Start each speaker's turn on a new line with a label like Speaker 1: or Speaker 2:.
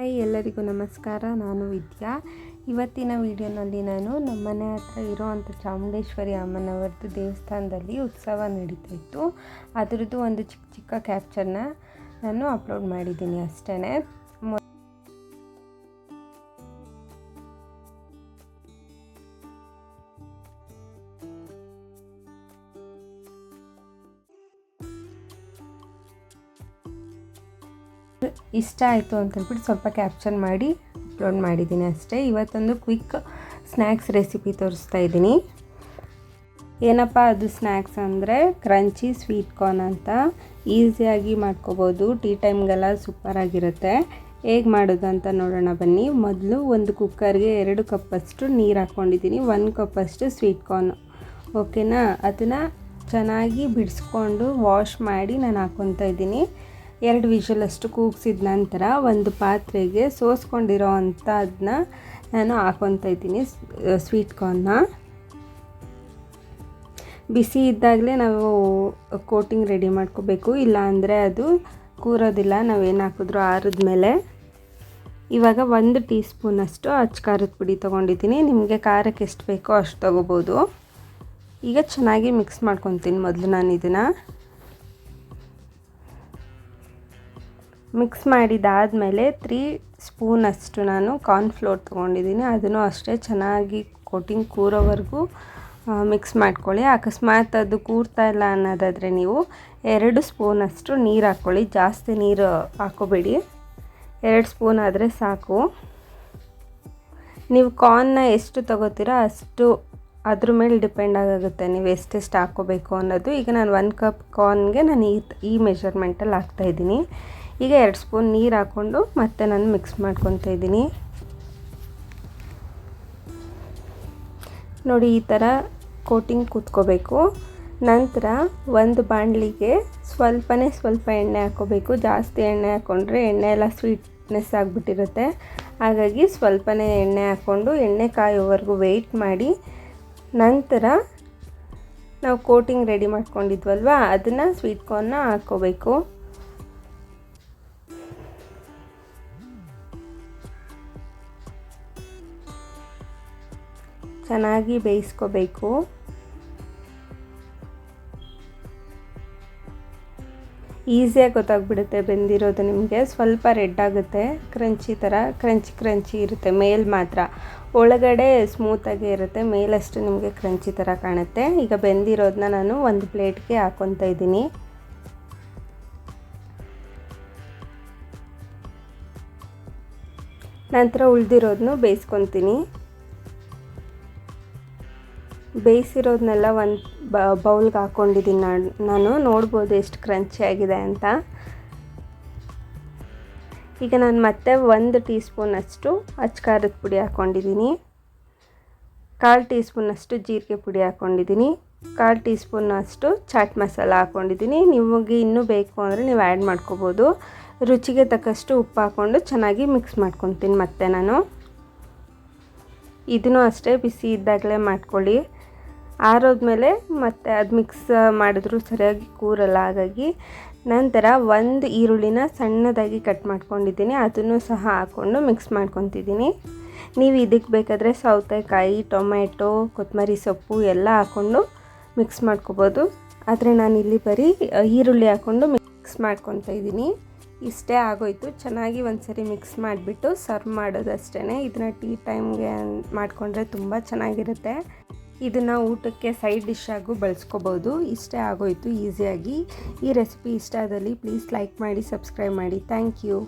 Speaker 1: Hi ಎಲ್ಲರಿಗೂ ನಮಸ್ಕಾರ, ನಾನು ವಿದ್ಯಾ. ಇವತ್ತಿನ ವಿಡಿಯೋನಲ್ಲಿ ನಾನು ನಮ್ಮ ಮನೆ ಹತ್ರ ಇರೋವಂಥ ಚಾಮುಂಡೇಶ್ವರಿ ಅಮ್ಮನವರದ್ದು ದೇವಸ್ಥಾನದಲ್ಲಿ ಉತ್ಸವ ನಡೀತಾ ಇತ್ತು. ಅದರದ್ದು ಒಂದು ಚಿಕ್ಕ ಚಿಕ್ಕ ಕ್ಯಾಪ್ಚರ್ನ ನಾನು ಅಪ್ಲೋಡ್ ಮಾಡಿದ್ದೀನಿ ಅಷ್ಟೇ ಇಷ್ಟ ಆಯಿತು ಅಂತಂದ್ಬಿಟ್ಟು ಸ್ವಲ್ಪ ಕ್ಯಾಪ್ಚರ್ ಮಾಡಿ ಅಪ್ಲೋಡ್ ಮಾಡಿದ್ದೀನಿ ಅಷ್ಟೇ. ಇವತ್ತೊಂದು ಕ್ವಿಕ್ ಸ್ನ್ಯಾಕ್ಸ್ ರೆಸಿಪಿ ತೋರಿಸ್ತಾ ಇದ್ದೀನಿ. ಏನಪ್ಪ ಅದು ಸ್ನ್ಯಾಕ್ಸ್ ಅಂದರೆ ಕ್ರಂಚಿ ಸ್ವೀಟ್ ಕಾರ್ನ್ ಅಂತ. ಈಸಿಯಾಗಿ ಮಾಡ್ಕೋಬೋದು. ಟೀ ಟೈಮ್ಗೆಲ್ಲ ಸೂಪರಾಗಿರುತ್ತೆ ಹೇಗೆ ಮಾಡೋದು ಅಂತ ನೋಡೋಣ ಬನ್ನಿ. ಮೊದಲು ಒಂದು ಕುಕ್ಕರ್ಗೆ ಎರಡು ಕಪ್ಪಷ್ಟು ನೀರು ಹಾಕ್ಕೊಂಡಿದ್ದೀನಿ. ಒಂದು ಕಪ್ಪಷ್ಟು ಸ್ವೀಟ್ ಕಾರ್ನ್ ಓಕೆನಾ ಅದನ್ನು ಚೆನ್ನಾಗಿ ಬಿಡಿಸ್ಕೊಂಡು ವಾಶ್ ಮಾಡಿ ನಾನು ಹಾಕ್ಕೊತಾ ಇದ್ದೀನಿ. ಎರಡು ವಿಷಲಷ್ಟು ಕೂಗಿಸಿದ ನಂತರ ಒಂದು ಪಾತ್ರೆಗೆ ಸೋಸ್ಕೊಂಡಿರೋ ಅಂಥ ಅದನ್ನ ನಾನು ಹಾಕೊತಾ ಇದ್ದೀನಿ ಸ್ವೀಟ್ ಕಾರ್ನ್ನ ಬಿಸಿ ಇದ್ದಾಗಲೇ ನಾವು ಕೋಟಿಂಗ್ ರೆಡಿ ಮಾಡ್ಕೋಬೇಕು ಇಲ್ಲ ಅಂದರೆ ಅದು ಕೂರೋದಿಲ್ಲ ನಾವೇನು ಹಾಕಿದ್ರು ಆರಿದ ಮೇಲೆ. ಇವಾಗ ಒಂದು ಟೀ ಸ್ಪೂನಷ್ಟು ಅಚ್ಚ ಖಾರದ ಪುಡಿ ತೊಗೊಂಡಿದ್ದೀನಿ, ನಿಮಗೆ ಖಾರಕ್ಕೆ ಎಷ್ಟು ಬೇಕೋ ಅಷ್ಟು ತೊಗೋಬೋದು. ಈಗ ಚೆನ್ನಾಗಿ ಮಿಕ್ಸ್ ಮಾಡ್ಕೊತೀನಿ ಮೊದಲು ನಾನು ಇದನ್ನು. ಮಿಕ್ಸ್ ಮಾಡಿದಾದಮೇಲೆ ತ್ರೀ ಸ್ಪೂನಷ್ಟು ನಾನು ಕಾರ್ನ್ಫ್ಲೋರ್ ತೊಗೊಂಡಿದ್ದೀನಿ. ಅದನ್ನು ಅಷ್ಟೇ ಚೆನ್ನಾಗಿ ಕೋಟಿಂಗ್ ಕೂರೋವರೆಗೂ ಮಿಕ್ಸ್ ಮಾಡ್ಕೊಳ್ಳಿ. ಅಕಸ್ಮಾತ್ ಅದು ಕೂರ್ತಾ ಇಲ್ಲ ಅನ್ನೋದಾದರೆ ನೀವು ಎರಡು ಸ್ಪೂನಷ್ಟು ನೀರು ಹಾಕ್ಕೊಳ್ಳಿ. ಜಾಸ್ತಿ ನೀರು ಹಾಕೋಬೇಡಿ. ಎರಡು ಸ್ಪೂನ್ ಆದರೆ ಸಾಕು. ನೀವು ಕಾರ್ನ್ನ ಎಷ್ಟು ತಗೋತೀರೋ ಅಷ್ಟು ಅದ್ರ ಮೇಲೆ ಡಿಪೆಂಡ್ ಆಗುತ್ತೆ ನೀವು ಎಷ್ಟೆಷ್ಟು ಹಾಕ್ಕೋಬೇಕು ಅನ್ನೋದು. ಈಗ ನಾನು ಒನ್ ಕಪ್ ಕಾರ್ನ್ಗೆ ನಾನು ಈ ಈ ಮೆಷರ್ಮೆಂಟಲ್ಲಿ ಹಾಕ್ತಾಯಿದ್ದೀನಿ ಈಗ ಎರಡು ಸ್ಪೂನ್ ನೀರು ಹಾಕ್ಕೊಂಡು ಮತ್ತೆ ನಾನು ಮಿಕ್ಸ್ ಮಾಡ್ಕೊತಾ ಇದ್ದೀನಿ. ನೋಡಿ, ಈ ಥರ ಕೋಟಿಂಗ್ ಕೂತ್ಕೋಬೇಕು. ನಂತರ ಒಂದು ಬಾಣಲಿಗೆ ಸ್ವಲ್ಪನೇ ಸ್ವಲ್ಪ ಎಣ್ಣೆ ಹಾಕ್ಕೋಬೇಕು ಜಾಸ್ತಿ ಎಣ್ಣೆ ಹಾಕ್ಕೊಂಡ್ರೆ ಎಣ್ಣೆ ಎಲ್ಲ ಸ್ವೀಟ್ನೆಸ್ ಆಗಿಬಿಟ್ಟಿರುತ್ತೆ. ಹಾಗಾಗಿ ಸ್ವಲ್ಪನೇ ಎಣ್ಣೆ ಹಾಕ್ಕೊಂಡು ಎಣ್ಣೆ ಕಾಯೋವರೆಗೂ ವೆಯ್ಟ್ ಮಾಡಿ. ನಂತರ ನಾವು ಕೋಟಿಂಗ್ ರೆಡಿ ಮಾಡ್ಕೊಂಡಿದ್ವಲ್ವ, ಅದನ್ನು ಸ್ವೀಟ್ ಕಾರ್ನ್ನ ಹಾಕ್ಕೋಬೇಕು ಚೆನ್ನಾಗಿ ಬೇಯಿಸ್ಕೋಬೇಕು. ಈಸಿಯಾಗಿ ಗೊತ್ತಾಗ್ಬಿಡುತ್ತೆ ಬೆಂದಿರೋದು ನಿಮಗೆ. ಸ್ವಲ್ಪ ರೆಡ್ ಆಗುತ್ತೆ. ಕ್ರಂಚಿ ಥರ, ಕ್ರಂಚಿ ಕ್ರಂಚಿ ಇರುತ್ತೆ. ಮೇಲ್ ಮಾತ್ರ. ಒಳಗಡೆ ಸ್ಮೂತಾಗೇ ಇರುತ್ತೆ. ಮೇಲಷ್ಟು ನಿಮಗೆ ಕ್ರಂಚಿ ಥರ ಕಾಣುತ್ತೆ. ಈಗ ಬೆಂದಿರೋದನ್ನ ನಾನು ಒಂದು ಪ್ಲೇಟ್ಗೆ ಹಾಕ್ಕೊತಾ ಇದ್ದೀನಿ. ನಂತರ ಉಳಿದಿರೋದನ್ನು ಬೇಯಿಸ್ಕೊತೀನಿ ಬೇಯಿಸಿರೋದನ್ನೆಲ್ಲ ಒಂದು ಬೌಲ್ಗೆ ಹಾಕ್ಕೊಂಡಿದ್ದೀನಿ ನಾನು ನಾನು. ನೋಡ್ಬೋದು ಎಷ್ಟು ಕ್ರಂಚಿ ಆಗಿದೆ ಅಂತ. ಈಗ ನಾನು ಮತ್ತೆ ಒಂದು ಟೀ ಸ್ಪೂನಷ್ಟು ಅಚ್ಚ ಖಾರದ ಪುಡಿ ಹಾಕ್ಕೊಂಡಿದ್ದೀನಿ ಕಾಲು ಟೀ ಸ್ಪೂನಷ್ಟು ಜೀರಿಗೆ ಪುಡಿ ಹಾಕ್ಕೊಂಡಿದ್ದೀನಿ ಕಾಲು ಟೀ ಸ್ಪೂನಷ್ಟು ಚಾಟ್ ಮಸಾಲ ಹಾಕ್ಕೊಂಡಿದ್ದೀನಿ ನಿಮಗೆ ಇನ್ನೂ ಬೇಕು ಅಂದರೆ ನೀವು ಆ್ಯಡ್ ಮಾಡ್ಕೋಬೋದು. ರುಚಿಗೆ ತಕ್ಕಷ್ಟು ಉಪ್ಪು ಹಾಕ್ಕೊಂಡು ಚೆನ್ನಾಗಿ ಮಿಕ್ಸ್ ಮಾಡ್ಕೊತೀನಿ ಮತ್ತೆ ನಾನು. ಇದನ್ನು ಅಷ್ಟೇ ಬಿಸಿ ಇದ್ದಾಗಲೇ ಮಾಡ್ಕೊಳ್ಳಿ. ಆರೋದ್ಮೇಲೆ ಮತ್ತೆ ಅದು ಮಿಕ್ಸ್ ಮಾಡಿದ್ರು ಸರಿಯಾಗಿ ಕೂರಲ್ಲ. ಹಾಗಾಗಿ ನಂತರ ಒಂದು ಈರುಳ್ಳಿನ ಸಣ್ಣದಾಗಿ ಕಟ್ ಮಾಡ್ಕೊಂಡಿದ್ದೀನಿ. ಅದನ್ನು ಸಹ ಹಾಕ್ಕೊಂಡು ಮಿಕ್ಸ್ ಮಾಡ್ಕೊತಿದ್ದೀನಿ. ನೀವು ಇದಕ್ಕೆ ಬೇಕಾದರೆ ಸೌತೆಕಾಯಿ ಟೊಮೆಟೊ ಕೊತ್ತಂಬರಿ ಸೊಪ್ಪು ಎಲ್ಲ ಹಾಕ್ಕೊಂಡು ಮಿಕ್ಸ್ ಮಾಡ್ಕೊಬೋದು. ಆದರೆ ನಾನು ಇಲ್ಲಿ ಬರೀ ಈರುಳ್ಳಿ ಹಾಕ್ಕೊಂಡು ಮಿಕ್ಸ್ ಮಾಡ್ಕೊತಾ ಇದ್ದೀನಿ. ಇಷ್ಟೇ ಆಗೋಯ್ತು. ಚೆನ್ನಾಗಿ ಒಂದ್ಸರಿ ಮಿಕ್ಸ್ ಮಾಡಿಬಿಟ್ಟು ಸರ್ವ್ ಮಾಡೋದು ಅಷ್ಟೇ ಇದನ್ನು ಟೀ ಟೈಮ್ಗೆ ಮಾಡಿಕೊಂಡ್ರೆ ತುಂಬ ಚೆನ್ನಾಗಿರುತ್ತೆ. ಇದನ್ನು ಊಟಕ್ಕೆ ಸೈಡ್ ಡಿಶ್ ಆಗು ಬಳಸ್ಕೋಬೋದು. ಇಷ್ಟೇ ಆಗೋಯಿತು ಈಸಿಯಾಗಿ ಈ ರೆಸಿಪಿ ಇಷ್ಟ ಆದಲ್ಲಿ ಪ್ಲೀಸ್ ಲೈಕ್ ಮಾಡಿ ಸಬ್ಸ್ಕ್ರೈಬ್ ಮಾಡಿ. Thank you